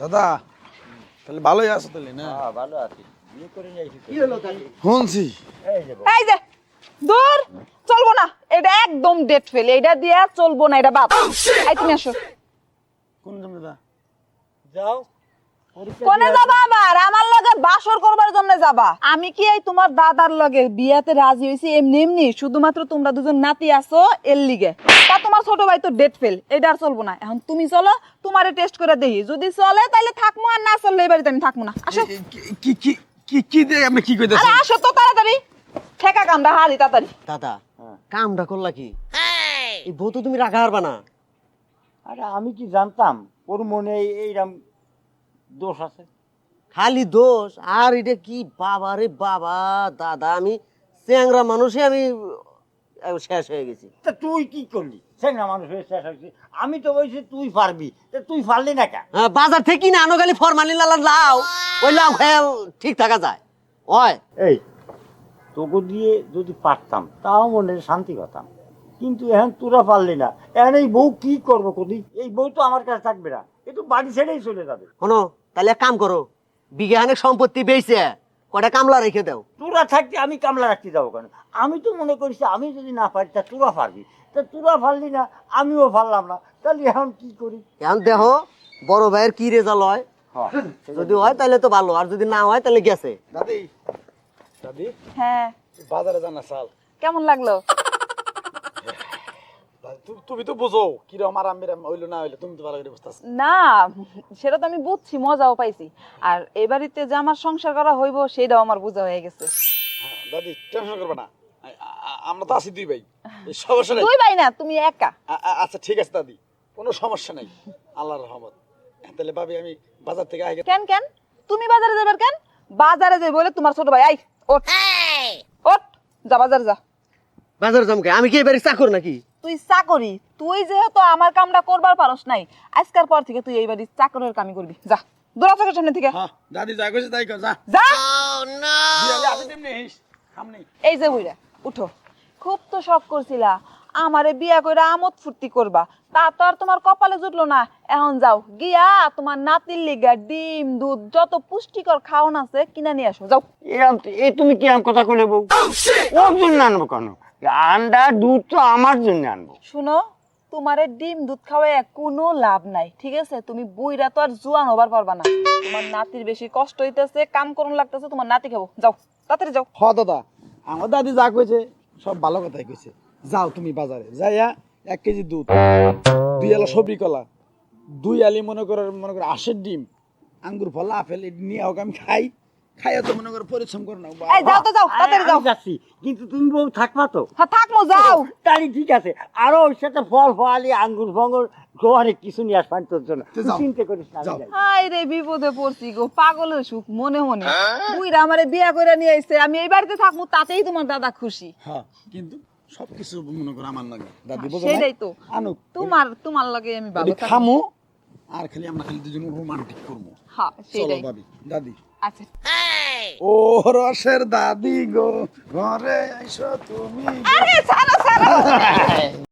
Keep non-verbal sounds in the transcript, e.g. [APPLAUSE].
দাদা তাহলে ভালোই আছো তাহলে না? হ্যাঁ ভালো আছি। শুনছি। এই যে। দূর চলবো না। এটা একদম ডেট ফেল এটা দিয়ে চলবো না এটা বাদ। আই তুমি আসো। কোন দাদা যাও। কোনে যাবা আবার? আমার লগে বাসর করবার জন্য যাবা। আমি কি এই তোমার দাদার লগে বিয়াতে রাজি হইছি? এমনি এমনি শুধুমাত্র তোমরা দুজন নাতি আছো এর লিগে। তা তোমার ছোট ভাই তো ডেট ফেল এটা আর চলবো না। এখন তুমি চলো তোমারে টেস্ট করে দেখি। যদি চলে তাহলে থাকব আর না চললে বাড়িতে আমি থাকব না। আসো। কি কি কি কি দিয়ে আপনি কি আরে আসো তো তাড়াতাড়ি। ঠেকা কামড়া হারি তাড়াতাড়ি। দাদা। কামটা করলা কি? এই বউ তো তুমি রাখা হারবা না। আরে আমি কি জানতাম? ওর মনে এই- এইরকম দোষ আছে? খালি দোষ? আর এটা কি? বাবা রে বাবা দাদা আমি চ্যাংরা মানুষই আমি শেষ হয়ে গেছি। তা তুই কি করলি? সেনা মানুষ হয়ে শেষ হয়েছে আমি তো বলছি তুই পারবি। তা তুই পারলি না কেন? হ্যাঁ, বাজার থেকে কিনে আনো খালি ফরমালিন লালা লাও ওই লাউ খেয়াল ঠিক থাকা যায়। ওই। এই তোকে দিয়ে যদি পারতাম তাও মনে শান্তি পেতাম। কিন্তু এখন তোরা পারলি না। এখন এই বউ কি করব কদি? এই বউ তো আমার কাছে থাকবে না। এ তো বাড়ি ছেড়েই চলে যাবে। শোনো তাহলে কাম করো বিঘাহানের সম্পত্তি বেচে কটা কামলা রেখে দাও। তোরা থাকতে আমি কামলা রাখতে যাব কেন? আমি তো মনে করছি আমি যদি না পারি তা তোরা পারবি। তা তোরা পারলি না আমিও পারলাম না। তাহলে এখন কি করি? এখন দেখো বড় ভাইয়ের কি রেজাল্ট হয়? হ্যাঁ যদি হয় তাহলে তো ভালো আর যদি না হয় তাহলে গেছে। দাদি। দাদি? হ্যাঁ। বাজারে জানা চাল। কেমন লাগল? তুমি তো বুঝো কিরম আরাম বিরাম হইল না হইল তুমি তো ভালো করে বুঝতেছ। না সেটা তো আমি বুঝছি মজাও পাইছি। আর এ বাড়িতে যে আমার সংসার করা হইব সেটাও আমার বোঝা হয়ে গেছে। হ্যাঁ দাদি টেনশন করবে না। আমরা তো আছি দুই ভাই। সমস্যা নেই। তুই ভাই না তুমি একা। আচ্ছা ঠিক আছে দাদি। কোনো সমস্যা নেই। আল্লাহর রহমত। তাহলে ভাবি আমি বাজার থেকে আগে কেন কেন? তুমি বাজারে যাবার কেন? বাজারে যাই বলে তোমার ছোট ভাই আই ওঠ। ওঠ যা বাজারে যা। বাজার জমকে আমি কি এবারে চাকর নাকি? তুই চাকরি? তুই যেহেতু আমার কামটা করবার পারস নাই আজকার পর থেকে তুই এই বাড়ি চাকরের কামই করবি। যা দূরা চোখের সামনে থেকে। হ্যাঁ দাদি যা কইছে তাই কর যা। যা! এই যে বুইরা উঠো। খুব তো শখ করছিলা আমারে বিয়া কইরা আমোদ ফুর্তি করবা। তা তো আর তোমার কপালে জুটলো না। এখন যাও গিয়া তোমার নাতির লিগা ডিম দুধ যত পুষ্টিকর খাওন আছে কিনা নিয়ে আসো যাও। এ তুমি কি আম কথা কইলে বউ? ওর জন্য আনব কেন? আন্ডা দুধ তো আমার জন্য আনব। শুনো তোমারে ডিম দুধ খাওয়ায় কোনো লাভ নাই ঠিক আছে? তুমি বুইরা তো আর জুয়ান হবার পারবা না। তোমার নাতির বেশি কষ্ট হইতেছে কাম করুন লাগতেছে তোমার নাতি খাব। যাও তাড়াতাড়ি যাও। হ দাদা আমার দাদি যা কইছে সব ভালো কথাই কইছে। যাও তুমি বাজারে যাইয়া এক কেজি দুধ দুই আলা সবরি কলা দুই আলি মনে করো মনে করো আশের ডিম আঙ্গুর ফল আপেল নিয়ে হোক আমি খাই। খাইয়া তো মনে করো পরিশ্রম করে নাও এই যাও তো যাও তাড়াতাড়ি যাও। আমি যাচ্ছি কিন্তু তুমি বউ থাকবা তো। হ্যাঁ থাকমো যাও। তাহলে ঠিক আছে। আরও ওর সাথে ফল ফলালি আঙ্গুর কিছু নিয়ে আসবেন তোর জন্য। চিন্তা করিস না। হাই রে বিপদে পড়ছি গো পাগলের সুখ মনে মনে। বুইরা আমারে বিয়া করে নিয়ে আইছে আমি এই বাড়িতে থাকব তাতেই তোমার দাদা খুশি। হ্যাঁ কিন্তু সবকিছু মনে করো আমার লাগে। দাদি না? সেটাই তো। আনুক। তোমার তোমার লাগে আমি থাকব। খামো আর খালি আমরা খালি দুজনে রোমান্টিক করব। হ্যাঁ চলো সেটাই ভাবি দাদি। আচ্ছা। ও রসের দাদি গো ঘরে আইসো তুমি। আরে [LAUGHS]